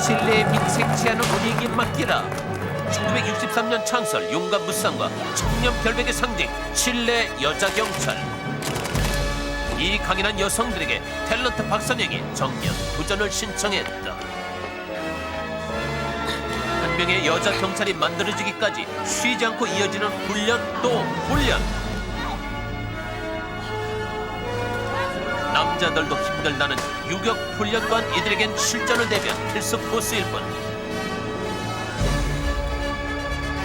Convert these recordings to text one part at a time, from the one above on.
칠레의 민생치 않은 분위기 맡기라. 1963년 창설 용감 무쌍과 청렴 결백의 상징 칠레 여자 경찰. 이 강인한 여성들에게 탤런트 박선영이 정면 도전을 신청했다. 한 명의 여자 경찰이 만들어지기까지 쉬지 않고 이어지는 훈련 또 훈련 남자들도 힘들다는 유격 훈련 또한 이들에겐 실전을 대비한 필수 코스일 뿐.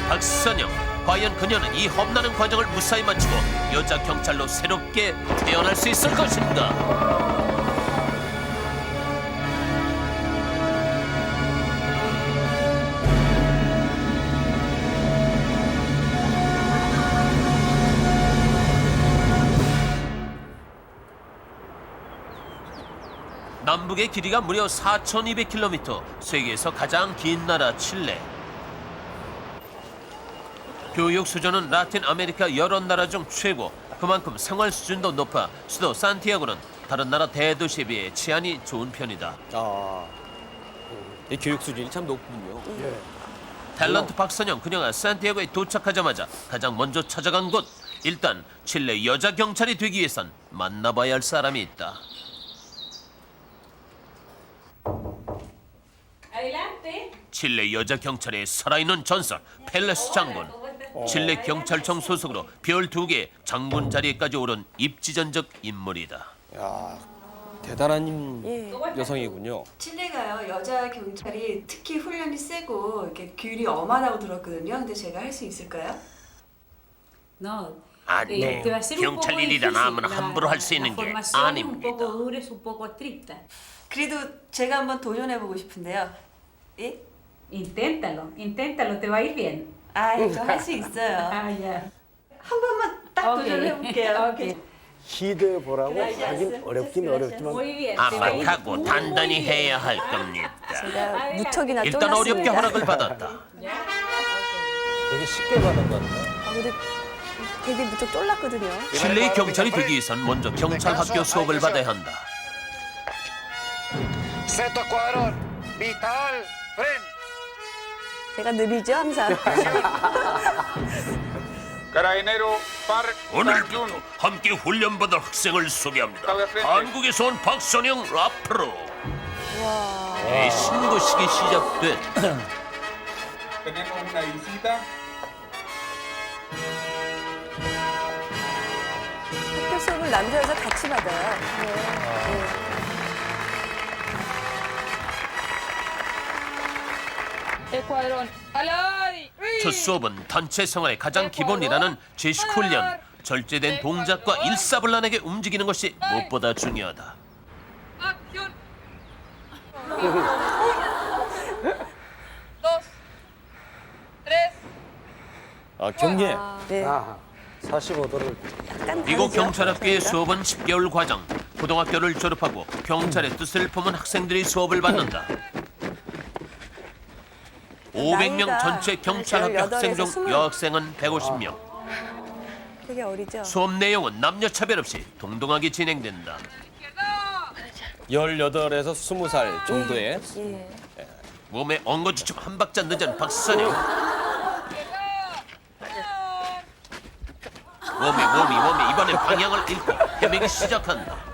박선영, 과연 그녀는 이 험난한 과정을 무사히 마치고 여자 경찰로 새롭게 태어날 수 있을 것인가? 남북의 길이가 무려 4,200km, 세계에서 가장 긴 나라 칠레. 교육 수준은 라틴 아메리카 여러 나라 중 최고. 그만큼 생활 수준도 높아 수도 산티아고는 다른 나라 대도시에 비해 치안이 좋은 편이다. 아, 이 교육 수준이 참 높군요. 탤런트 박선영 그녀가 산티아고에 도착하자마자 가장 먼저 찾아간 곳 일단 칠레 여자 경찰이 되기 위해선 만나봐야 할 사람이 있다. 칠레 여자 경찰의 살아있는 전설 펠레스 장군 칠레 경찰청 소속으로 별 두 개 장군 자리에까지 오른 입지전적 인물이다 야, 대단한 예. 여성이군요. 칠레가요 여자 경찰이 특히 훈련이 세고 이렇게 규율이 엄하다고 들었거든요. 근데 제가 할 수 있을까요? No. 안돼 eh, te va a ser un poco 경찰 difícil. 아무나 La- 함부로 할 수 있는 게 formación es un 아닙니다 poco dura, es un poco estricta. 그래도 제가 한번 도전해 보고 싶은데요. 예? Inténtalo, inténtalo, te va a ir bien. 아, 이거 할수 있어요. Ah, ya. 한 번만 딱 Ok. 도전해 볼게요. Ok. 시도해 보라고 하긴 어렵긴 어렵지만 Muy bien. te va a ir 아막하고 muy 단단히. 해야 할 겁니다 제가 무척이나 일단 어렵게 허락을 받았다 되게 쉽게 받은 것 같아요. 아, 근데 되게 무척 쫄랐거든요. 칠레의 경찰이 되기 위해선 먼저 경찰 학교 수업을 받아야 한다 Seto Escuadrón, Vital, Fren. 제가 느리죠, 항상. Carabinero Park 오늘부터 함께 훈련받을 학생을 소개합니다 한국에서 온 박선영 앞으로 네, 신고식이 시작됐다 Tenemos una visita. 학교 수업을 남자 여자 같이 받아요. 네. Escuadrón. ¡Alari! 첫 수업은 단체 생활의 가장 기본이라는 제식 훈련. 절제된 동작과 일사불란하게 움직이는 것이 무엇보다 중요하다. ¡Acción! Dos. Tres. 아, 경례. 네. 아, 45도를 약간 이곳 다르죠? 경찰학교의? 수업은 10개월 과정. 고등학교를 졸업하고 경찰의 뜻을 품은 학생들이 수업을 받는다. 500명 나이가 전체 경찰학교 학생 중 18에서 여학생은 150명. 되게 어리죠? 수업 내용은 남녀 차별 없이 동등하게 진행된다. 18에서 20살 정도의 예. 몸에 엉거주춤 한 박자 늦은 박선영. 몸이 몸이 몸이 이번엔 방향을 잃고 헤매기 시작한다.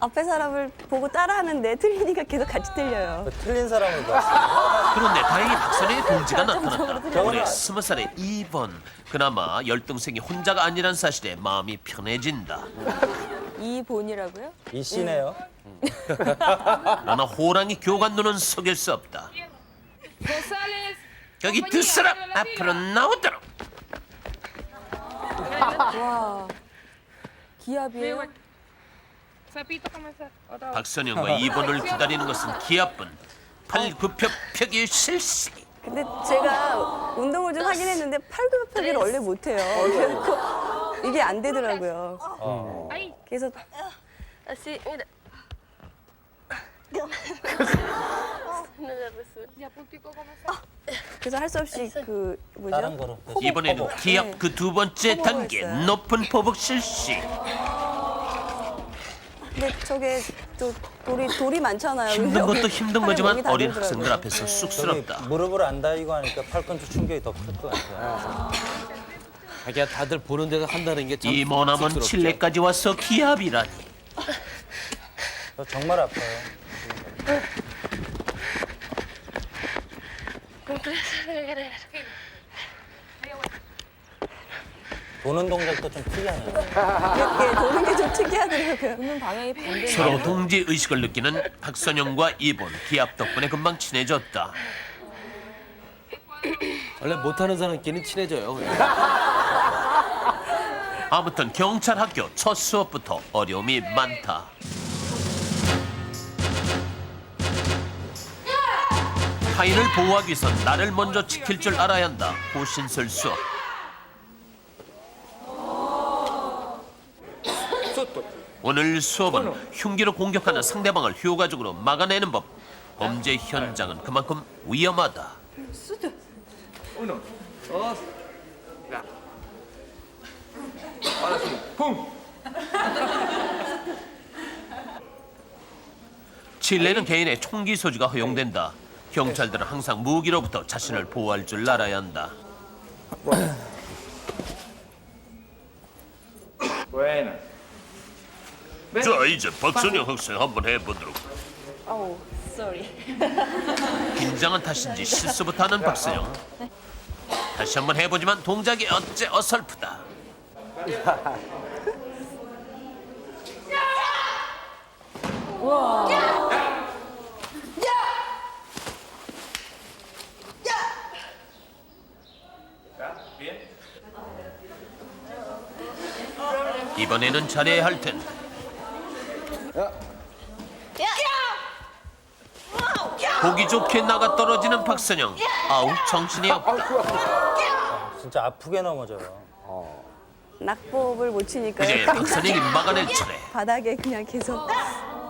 앞에 사람을 보고 따라하는데 틀리니까 계속 같이 틀려요. 틀린 사람을 봤어요. 그런데 다행히 박선영의 동지가 나타났다. 올해 스무 살의 2번. 그나마 열등생이 혼자가 아니란 사실에 마음이 편해진다. 이 본이라고요? 이 씨네요. 그러나 호랑이 교관 눈은 속일 수 없다. González. 여기 두 사람 앞으로 나오도록. 와. 기압이에요? 박선영과 2번을 기다리는 것은 기합분. 팔굽혀 펴기 실시. 근데 제가 운동을 좀 하긴 했는데 팔굽혀펴기를 원래 못해요. 그래서 이게 안 되더라고요. Ahí. 그래서. Ya puntico comenzar. 그래서 할 수 없이 그 다른 뭐죠? 거로. 이번에는 기합 네. 그두 번째 단계. 높은 포복 실시. 근데 저게 또 돌이 돌이 많잖아요. 힘든 여기 것도 힘든 팔에 거지만 어린 들더라고요. 학생들 앞에서 저기 쑥스럽다. 무릎을 안 다이고 하니까 팔꿈치 충격이 더 클 것 같아요. 자기가 다들 보는 데서 한다는 게참 이 머나먼 칠레까지 와서 기합이라니. 저 정말 아파요. 도는 동작도 좀 특이하네요. 예, 도는 게 좀 특이하더라고요. 보는 방향이 반대. 서로 동지 의식을 느끼는 박선영과 이본 기합 덕분에 금방 친해졌다. 원래 못하는 사람끼리는 친해져요. 그냥. 아무튼 경찰 학교 첫 수업부터 어려움이 많다. 타인을 보호하기 위해선 나를 먼저 지킬 줄 알아야 한다. 호신술 수업. 오늘 수업은 흉기로 공격하는 상대방을 효과적으로 막아내는 법. 범죄 현장은 그만큼 위험하다. 칠레는 개인의 총기 소지가 허용된다. 경찰들은 항상 무기로부터 자신을 보호할 줄 알아야 한다. 자 이제 박선영 학생 한번 해보도록. 어우, sorry. 긴장한 탓인지 실수부터 하는 박선영. 다시 한번 해보지만 동작이 어째 어설프다. 이번에는 잘해야 할 텐데. 보기 좋게 나가 떨어지는 박선영. 아우 정신이 없다. 진짜 아프게 넘어져요. 낙법을 못 치니까요. 이제 박선영이 막아낼 차례. 바닥에 그냥 계속.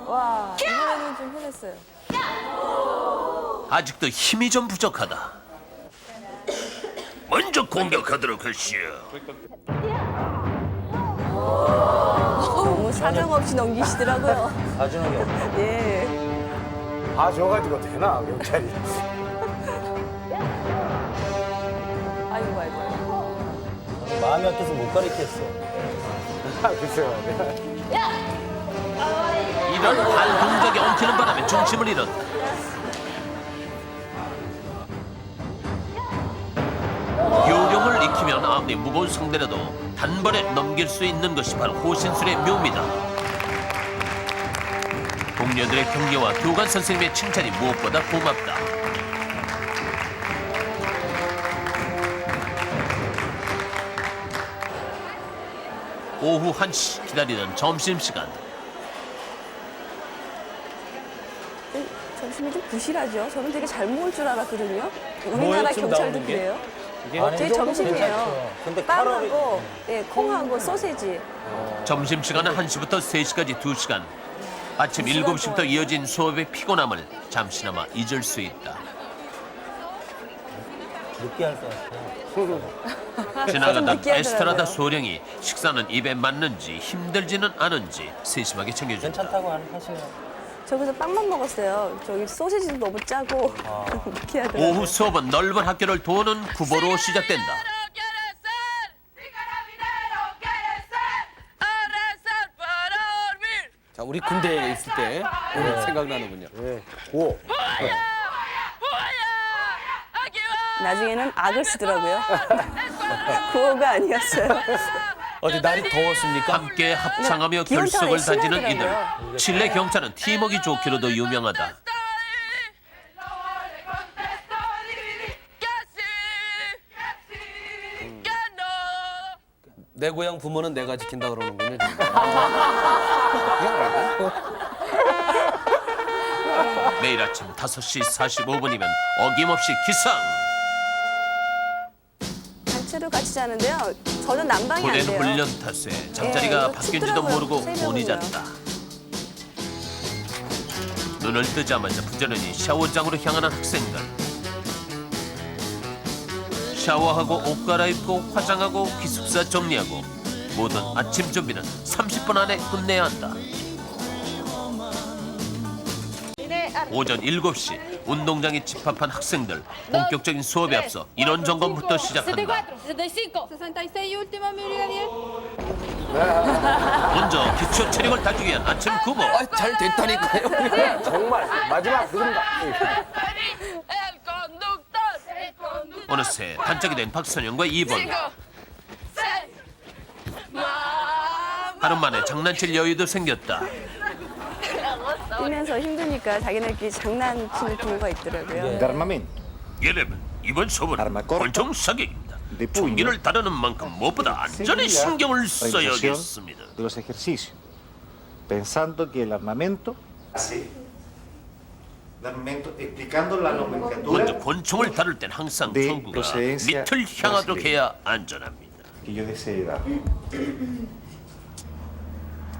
와, 이번에는 좀 편했어요. 아직도 힘이 좀 부족하다. 먼저 공격하도록 하시오. 너무 사정 없이 넘기시더라고요. 봐주는 게 없네. 예. 봐줘가지고 되나 경찰이 아이고, 아이고. 마음이 어때서 못 가리겠어. 아, 글쎄요 이런 발 동작에 엉키는 바람에 중심을 잃었 아무리 무거운 상대라도 단번에 넘길 수 있는 것이 바로 호신술의 묘미다. 동료들의 격려와 교관 선생님의 칭찬이 무엇보다 고맙다. 오후 1시 기다리던 점심시간. 점심이 좀 부실하죠. 저는 되게 잘 먹을 줄 알았거든요. 우리나라 지금 경찰도 나오는 게? 그래요. 아니, 제 점심이에요. 근데 칼로리 빵하고 예, 콩하고 소세지. 점심시간은 1시부터 3시까지 2시간. 아침 두 시간 7시부터 동안. 이어진 수업의 피곤함을 잠시나마 잊을 수 있다. 느끼할 것 같아요. 지나가던 느끼하더라고요. 에스트라다 소령이 식사는 입에 맞는지 힘들지는 않은지 세심하게 챙겨준다. 괜찮다고 하- 하시면 저기서 빵만 먹었어요. 저기 소세지도 너무 짜고 느끼하더라고요. 오후 수업은 넓은 학교를 도는 구보로 시작된다. 자, 우리 군대에 있을 때 오늘 생각나는군요. 오. ¡Aquí va! 나중에는 악을 쓰더라고요. 구호가 아니었어요. 어제 날이 더웠습니까? 함께 합창하며 기운차게 결속을 다지는 이들. 칠레 경찰은 팀워크 좋기로도 유명하다. ¡Que sí! ¡Que no! 내 고향 부모는 내가 지킨다 그러는군요. 매일 아침 5시 45분이면 어김없이 기상. 단체로 같이 자는데요. 저는 난방이 안 고된 돼요. 훈련 탓에 예, 잠자리가 이거 바뀐지도 춥더라고요. 모르고 세 명이요. 잤다. 눈을 뜨자마자 부지런히 샤워장으로 향하는 학생들. 샤워하고 옷 갈아입고 화장하고 기숙사 정리하고 모든 아침 준비는 30분 안에 끝내야 한다. 오전 7시 운동장에 집합한 학생들 본격적인 수업에 앞서 인원 점검부터 시작한다. 65. 66 última brigadier. 먼저 기초 체력을 다지기 위한 아침 구보. 아, 잘 됐다니까요. 정말 마지막 누군가. 어느새 단짝이 된 박선영과 이번. 하루 만에 장난칠 여유도 생겼다. 뛰면서 힘드니까 자기네끼리 장난치는 부모가 있더라고요. Armamento. 여러분 이번 수업은. 권총 사격입니다. 총기를 다루는 만큼 무엇보다 안전에 신경을 써야겠습니다. de los ejercicios. Pensando que el armamento. Así. El armamento explicando la nomenclatura 먼저 권총을 다룰 땐 항상 네, 총구가 procedencia 밑을 향하도록 brasileña. 해야 안전합니다. que yo desee dar.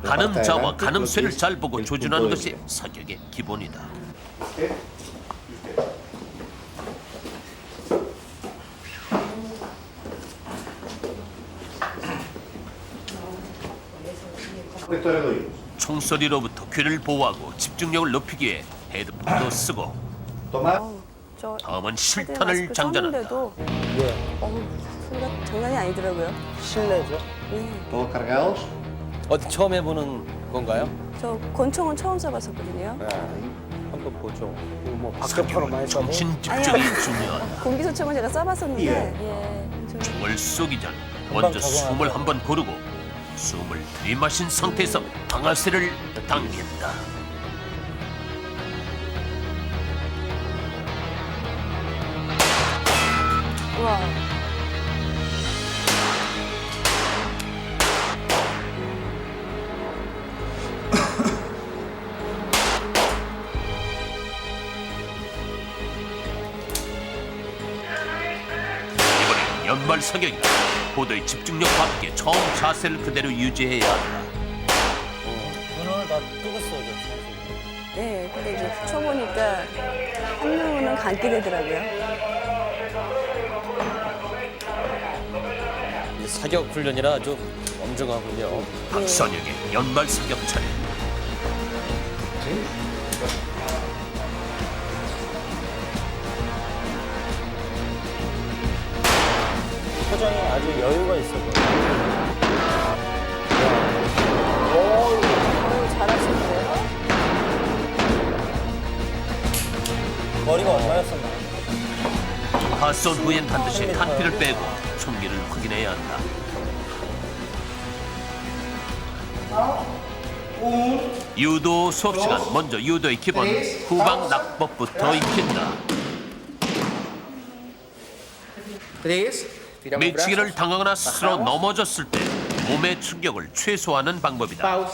가늠 자와 adelante, 가늠 쇠를 lo que 잘 보고 조준하는 것이. 사격의 기본이다. Oídos. 총소리로부터 귀를 보호하고 집중력을 높이기 위해 헤드폰도 쓰고 저 다음은 헤드 실탄을 장전한다. 예. 어우, 소리가 장난이 아니더라고요. 실내죠. 예. todos cargados. 어디 처음 해보는 건가요? 저 권총은 처음 쏴봤었거든요. 한번 보죠. 뭐 박격포로 많이 사격은 쏴도 정신 집중이 중요하다. 공기소총은 제가 쏴봤었는데, 예. 예. 좀 총을 쏘기 전 먼저. 숨을 한 번 고르고 숨을 들이마신 상태에서 방아쇠를 당긴다. 연말 사격이다. 보도의 집중력과 함께 처음 자세를 그대로 유지해야 한다. 눈을 다 뜨고 써죠. 네, 근데 이제 쳐보니까 한 명은 감기 되더라고요. 이 사격 훈련이라 아주 엄정하군요. 박선영의 연말 사격 차례. 표정이 아주 여유가 있어 보여요. 어우, 잘하시는데요? 머리가 얼마였었나? 파손 후엔 반드시 탄피를 빼고 총기를 확인해야 한다. 유도 수업 시간 먼저 유도의 기본 후방 낙법부터 익힌다. 밀치기를 당하거나 스스로 넘어졌을 때 몸의 충격을 최소화하는 방법이다.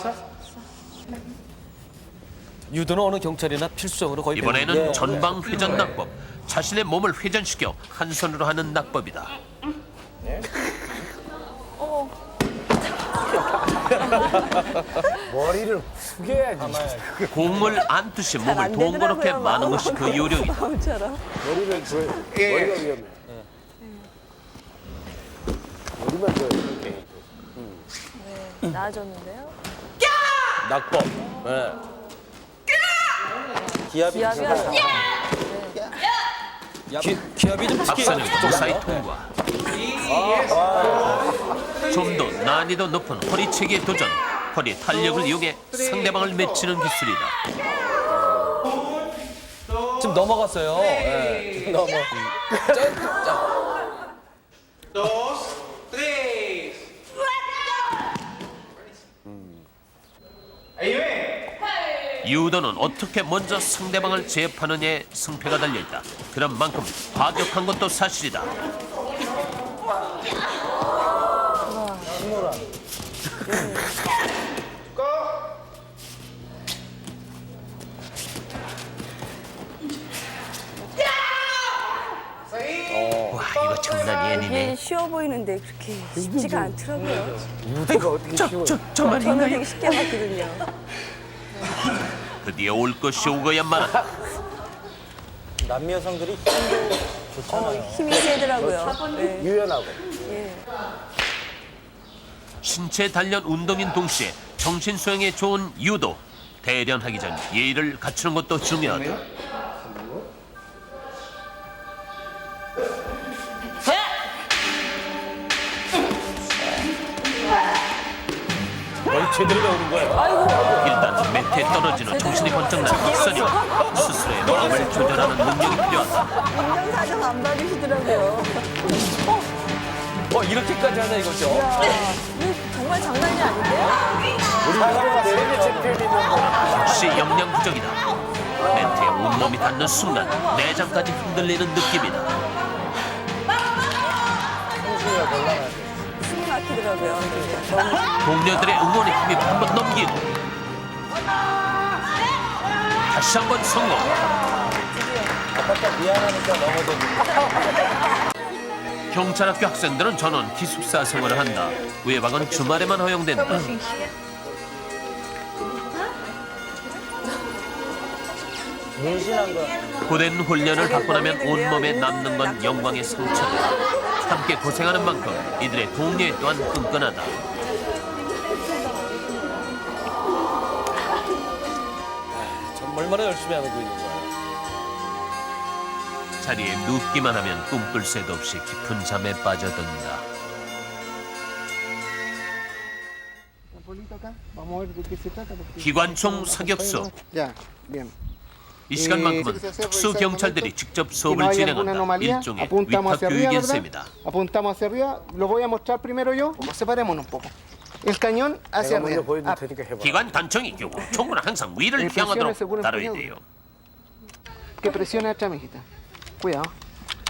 유도는 어느 경찰이나 필수적으로 거의 이번에는 전방 회전 낙법. 자신의 몸을 회전시켜 한 손으로 하는 낙법이다. 머리를 숙여야지. 공을 안듯이 몸을 안 동그랗게 마는 것이 그. 요령이다. 마음처럼. 머리를. 머리가 위험해. 머리만 줘야 돼. 나아졌는데요? 낙법. 네. 기압이 기압이 들어가요. 기, 기압이 좀 특히 박선영 무사히 통과. 좀 더 난이도 높은 허리체기에 도전. 허리 탄력을 이용해 상대방을 맺히는 기술이다. 지금 넘어갔어요. 네. 넘어. 유도는 어떻게 먼저 상대방을 제압하느냐에 승패가 달려있다. 그런 만큼 과격한 것도 사실이다. 와 이거 장난이 아니네. 쉬워 보이는데 그렇게 쉽지가 않더라고요. 이거 어떻게 쉬워? 저, 저만 저는 있나요? 되게 쉽게 봤거든요. 드디어 올 것이 오고야만 한다. 남미 여성들이 힘도 좋잖아요. 힘이 세더라고요. 네. 유연하고. 예. 신체 단련 운동인 동시에 정신 수양에 좋은 유도. 대련하기 전 예의를 갖추는 것도 중요하다. 거의 제대로 배우는 거예요. 매 트에 떨어진 후 정신이 번쩍 난 박선영 스스로의 마음을 조절하는 능력이 필요하다. 인정사정 안 받으시더라고요. 어, 이렇게까지 하나 이거죠? 야, 이거 정말 장난이 아닌데요? 세계 챔피언이면 역시 영양 부족이다. 매트에 온몸이 닿는 순간 내장까지 흔들리는 느낌이다. 숨이 막히더라고요. 동료들의 응원에 힘입어 한번 넘기고 다시 한 번 성공. 경찰학교 학생들은 전원 기숙사 생활을 한다. 외박은 주말에만 허용된다. 고된 훈련을 받고 나면 온몸에 남는 건 영광의 상처다. 함께 고생하는 만큼 이들의 동료애 또한 끈끈하다. 얼마나 열심히 하고 있는 거야. 자리에 눕기만 하면 꿈꿀 새도 없이 깊은 잠에 빠져든다. 기관총 사격수 Ya, bien. 이 시간만큼은 특수 경찰들이 직접 수업을 진행한다. 일종의 위탁 교육의. 셈이다. Apuntamos hacia arriba. Lo voy a mostrar primero yo. Separémonos un poco. El cañón hacia 내가 먼저 arriba. 보여줄 Ah, 테니까 해봐. 기관 단총의 경우 총은 항상 위를 네, 향하도록 다뤄야. 돼요. que presione atrás, mijita. Cuidado.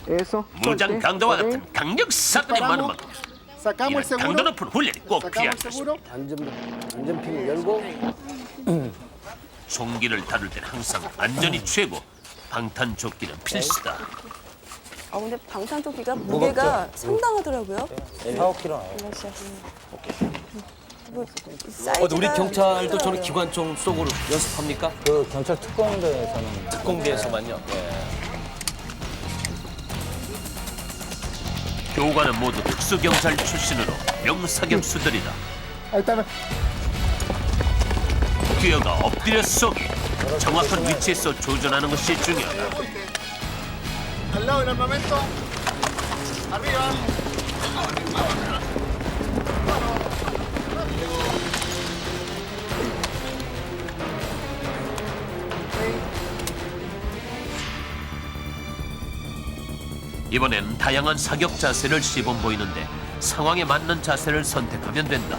Eso. 무장 suelte, 강도와 ok. 같은 강력 사건이 많은 만큼 Sacamos el 이런 강도 seguro. 높은 훈련이 꼭 Sacamos 것입니다. seguro. 안전 안전핀 열고 총기를 다룰 때는 항상 안전이 최고. 방탄조끼는 필수다. 아 근데 방탄조끼가 무게가 상당하더라고요. 4, 5kg 나와요. 이거 어, 우리 사이즈가 경찰도 크더라고요. 기관총 쏘고를 연습합니까? 그 경찰 특공대에서는 특공대에서만요. 예. 교관은 모두 특수경찰 출신으로 명사격수들이다. Ahí está. 뛰어가 엎드려 쏘기. 정확한 위치에서 조준하는 것이 중요하다. Al lado del armamento. Arriba. 이번엔 다양한 사격 자세를 시범 보이는데 상황에 맞는 자세를 선택하면 된다.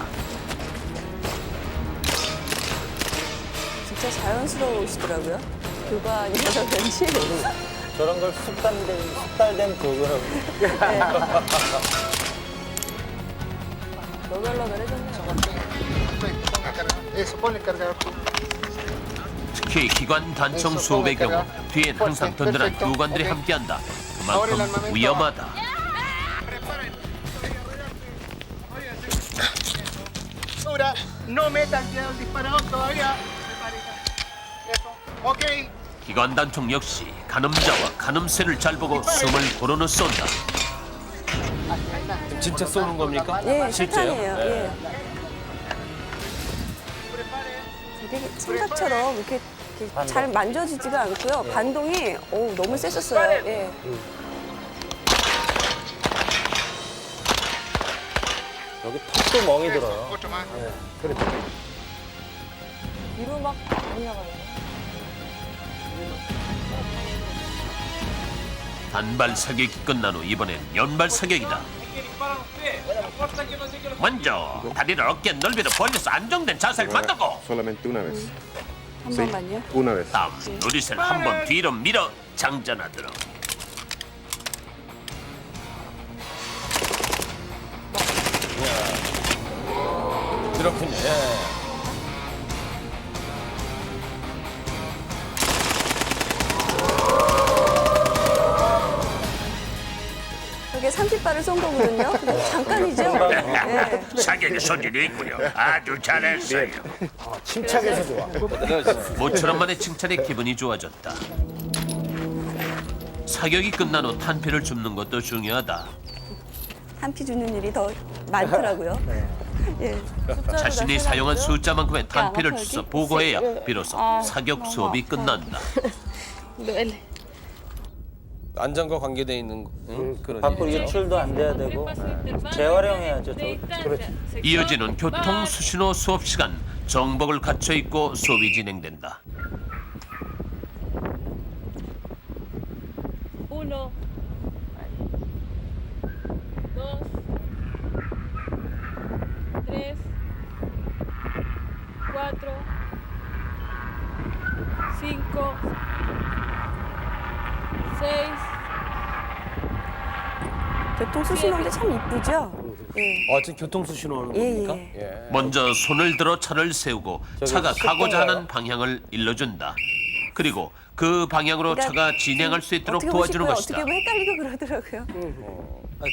진짜 자연스러우시더라고요. 교관이라서 그런지. 저런 걸 숙달된 숙달된. 너덜너덜 해졌네요. El cargador. 특히 기관 단총 수업의 경우 뒤엔 항상 든든한 교관들이 함께한다. 그만큼 위험하다. No todavía. Eso. Ok. 기관 단총 역시 가늠자와 가늠쇠를 잘 보고 숨을 고르는 쏜다. 진짜 쏘는 겁니까? 예, 실제요? 실탄이에요. 예. 예. 되게 생각처럼 이렇게, 이렇게 잘 만져지지가 않고요. 반동이 오, 너무 세셨어요. 예. 여기 턱도 멍이 들어요. Otro más. 위로 막 나가요. 단발 사격이 끝난 후 이번엔 연발 사격이다. 먼저 다리를 어깨 넓이로 벌려서 안정된 자세를 만들고 Solamente una vez. 한 번만요. Una vez. 다음 누리셀 한번 뒤로 밀어 장전하도록. 그렇군요. 예. 30발을 쏜 거거든요. 근데 잠깐이죠. 예. 사격의 소질이 있군요. 아주 잘했어요. 침착해서 좋아. 모처럼 만에 칭찬에 기분이 좋아졌다. 사격이 끝난 후 탄피를 줍는 것도 중요하다. 한피 주는 일이 더 많더라고요. 예. 자신이 사용한 숫자만큼의 탄피를 주서 보고해야 비로소 사격 수업이 끝난다. 안전과 관계돼 있는 거, 응? 그런 밖으로 일이죠. 유출도 안 돼야 되고 재활용해야죠. 저. 이어지는 교통 수신호 수업 시간 정복을 갖춰 입고 수업이 진행된다. Uno. Dos. Tres. Cuatro. Cinco. Seis. 교통 수신호인데 참 이쁘죠? 예. 아, 지금 교통수 신호하는 예, 겁니까? 예. 예. 먼저 손을 들어 차를 세우고 차가 가고자 하는 방향을 일러준다. 그리고 그 방향으로 그러니까 차가 진행할 수 있도록 어떻게 도와주는 거예요? 것이다. 어떻게 보면 헷갈리고 그러더라고요. 아,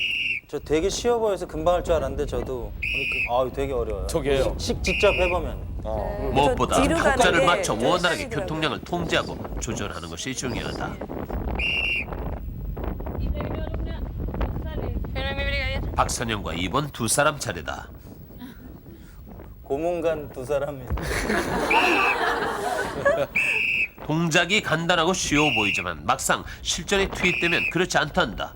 저 되게 쉬워 보여서 금방 할 줄 알았는데 저도 아 되게 어려워요. 저게요. 식 직접 해보면 무엇보다 뒤로 가는 턱자를 게 맞춰 좀 원활하게 헷갈리더라고요. 교통량을 통제하고 조절하는 것이 중요하다. 박선영과 이번 두 사람 차례다. 고문관 두 사람이 동작이 간단하고 쉬워 보이지만 막상 실전에 투입되면 그렇지 않단다.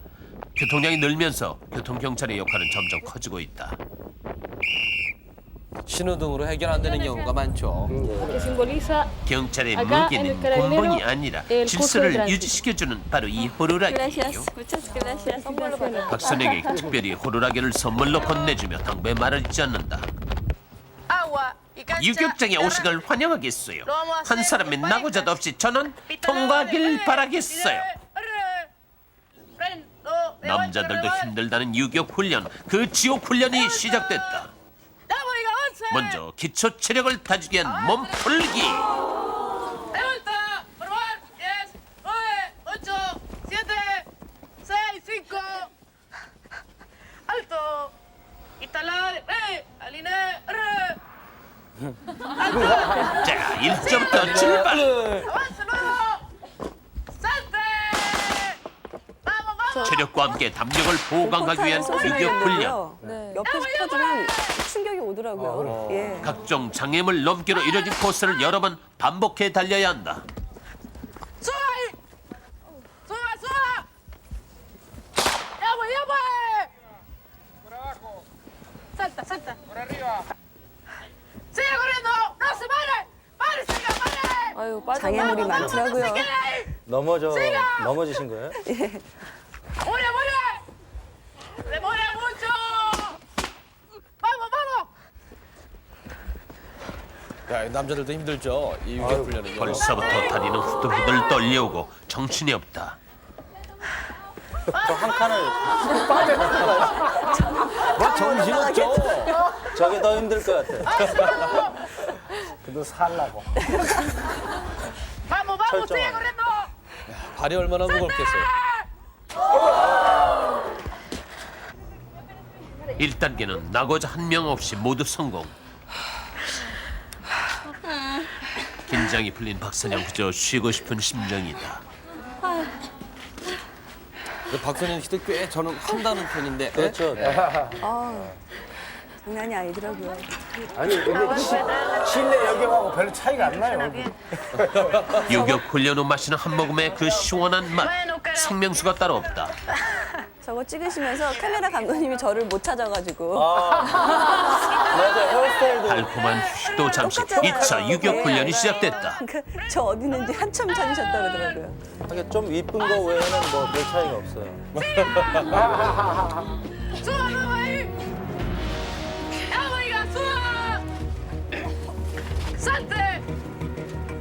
교통량이 늘면서 교통경찰의 역할은 점점 커지고 있다. 신호등으로 해결 안 되는 경우가 많죠. 경찰의 무기는 권총이 아니라 질서를 유지시켜주는 바로 이 호루라기예요. 받아. 박선영에게 특별히 호루라기를 선물로 건네주며 당부의 말을. 유격장에 de 오시길 환영하겠어요. 한 사람의 나고자도 없이 Pita 통과하길 바라겠어요. 남자들도. 힘들다는 유격 훈련, 그 지옥 훈련이 시작됐다. 먼저 기초 체력을 다지기 위한 몸풀기. De vuelta, por favor. 10, 9, 8, 7, 6, 5. Alto. Instalar. Eh, alinear. eh. 자, 1점부터 출발. 체력과 함께 담력을 보강하기 위한 유격 훈련. 네. 옆에서 터지면 충격이 오더라고요. 예. 각종 장애물 넘기로 이뤄진 코스를 여러 번 반복해 달려야 한다. 아유, 장애물이 많더라고요. 넘어져. 넘어지신 거예요? 야, 이 남자들도 힘들죠. 이 유격 훈련은요. 벌써부터 다리는 후들후들 떨려오고 정신이 없다. 저한 칸을 뭐 정신 없죠. 저게 더 힘들 것 같아. 그래도 살라고. ¡Vamos, vamos! ¡Sigue 철저하네. corriendo! 발이 얼마나 무겁겠어요. 1단계는 나고자 한 명 없이 모두 성공. 긴장이 풀린 박선영 그저 쉬고 싶은 심정이다. 근데 박선영 씨도 꽤 저는 한다는 편인데. 예? 그렇죠. 아, 장난이 아니더라고요. 아니 이게 시, 실내 여경하고 별로 차이가 안 나요. 유격 훈련 후 마시는 한 모금의 그 시원한 맛. 생명수가 따로 없다. 저거 찍으시면서 카메라 감독님이 저를 못 찾아가지고 맞아 헤어스타일도 달콤한 휴식도 잠시 똑같잖아요. 2차 유격 네. 훈련이 시작됐다. 그러니까 저 어디 있는지 한참 찾으셨다 그러더라고요. 하게 좀 이쁜 거 외에는 뭐 별 차이가 없어요.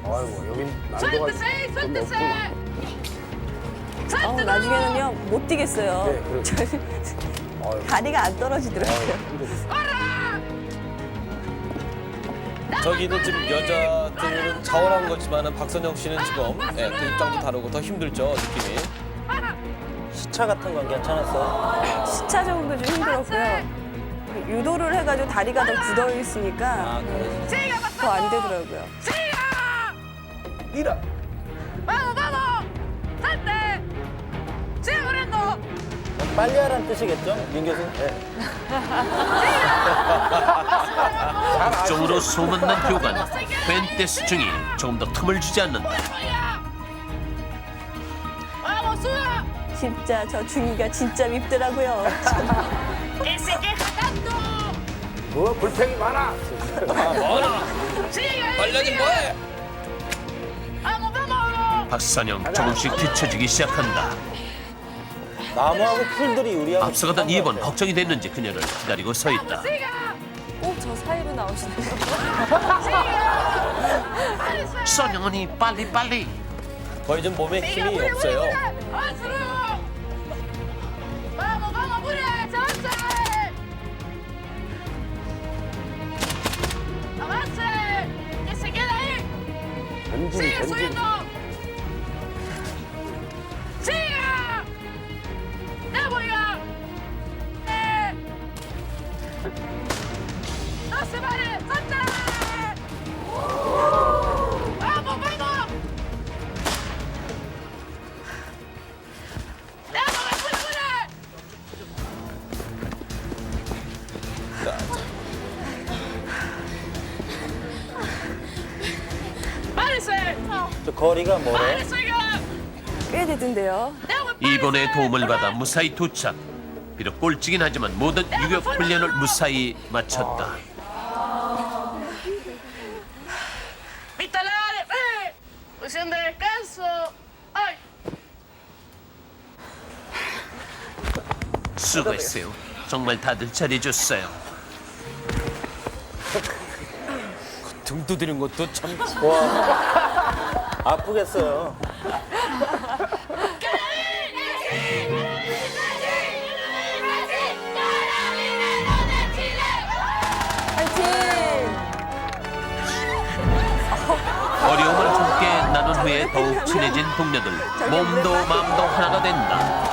아이고 여긴 난도가 ¡Suéltese, suéltese! 어, ¡Salte, 나중에는요 못 뛰겠어요. 네, 그래요. 저- 다리가 안 떨어지더라고요. 저기도 지금 여자들은 자원한 거지만은 박선영 씨는 지금 예, 그 입장도 다르고 더 힘들죠 느낌이. 시차 같은 건 괜찮았어요. 시차 정도 좀 힘들었고요. 유도를 해가지고 다리가 더 굳어 있으니까 아 그래. 더 안 되더라고요. 이라. 빨리 하라는 뜻이겠죠? 민 교수님? 네. 국정으로 소문난 교관 벤테스 중이 조금 더 틈을 주지 않는다. 진짜 저 중이가 진짜 밉더라고요. 뭐 불평이 많아. Sigue. 뭐해? 박선영 조금씩 뒤처지기 시작한다. 나무하고 풀들이 유리하고 앞서가던 비슷한 것 2번 같아요. 걱정이 됐는지 그녀를 기다리고 서 있다. 꼭 저 사이로 나오시네요. 선영언니 빨리 빨리. 거의 좀 몸에 힘이 없어요. Vamos, vamos, apure. 거리가 뭐래? 꽤 되던데요. Párese. 도움을 받아 무사히 도착. 비록 꼴찌긴 하지만 모든 유격 훈련을 무사히 마쳤다. Vitalares, eh. Posición de descanso. Ay. 수고했어요. 정말 다들 잘해줬어요. 등 두드린 것도 참. 아프겠어요. 어려움을 함께 나눈 후에 더욱 친해진 동료들. 몸도 마음도 하나가 된다.